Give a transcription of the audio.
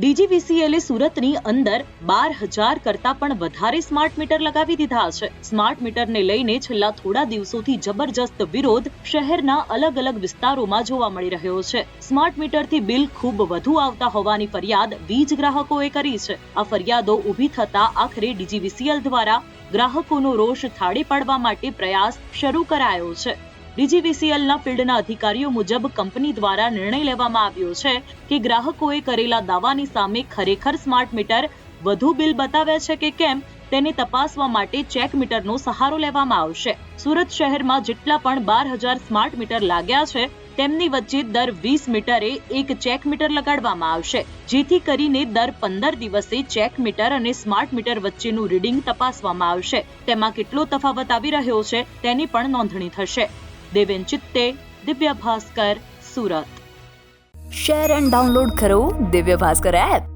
ડીજીવીસીએલે સુરતની અંદર બાર હજાર કરતા પણ વધારે સ્માર્ટ મીટર લગાવી દીધા છે. સ્માર્ટ મીટરને લઈને છેલ્લા થોડા દિવસોથી જબરજસ્ત વિરોધ શહેરના અલગ અલગ વિસ્તારોમાં જોવા મળી રહ્યો છે. સ્માર્ટ મીટરથી બિલ ખૂબ વધુ આવતા હોવાની ફરિયાદ વીજ ગ્રાહકોએ કરી છે. આ ફરિયાદો ઊભી થતા આખરે ડીજીવીસીએલ દ્વારા ગ્રાહકોનો રોષ થાળે પાડવા માટે પ્રયાસ શરૂ કરાયો છે. ડીજીવીસીએલના ફિલ્ડના અધિકારીઓ મુજબ કંપની દ્વારા નિર્ણય લેવામાં આવ્યો છે કે ગ્રાહકોએ કરેલા દાવાની સામે ખરેખર સ્માર્ટ મીટર વધુ બિલ બતાવે છે કે કેમ તેને તપાસવા માટે ચેક મીટરનો સહારો લેવામાં આવશે. સુરત શહેરમાં જેટલા પણ બાર હજાર સ્માર્ટ મીટર લાગ્યા છે, તેમની વચ્ચે દર વીસ મીટરે એક ચેક મીટર લગાડવામાં આવશે, જેથી કરીને દર પંદર દિવસે ચેક મીટર અને સ્માર્ટ મીટર વચ્ચેનું રીડિંગ તપાસવામાં આવશે. તેમાં કેટલો તફાવત આવી રહ્યો છે તેની પણ નોંધણી થશે. Deven Chitte Divya Bhaskar Surat share and download કરો દિવ્ય ભાસ્કર એપ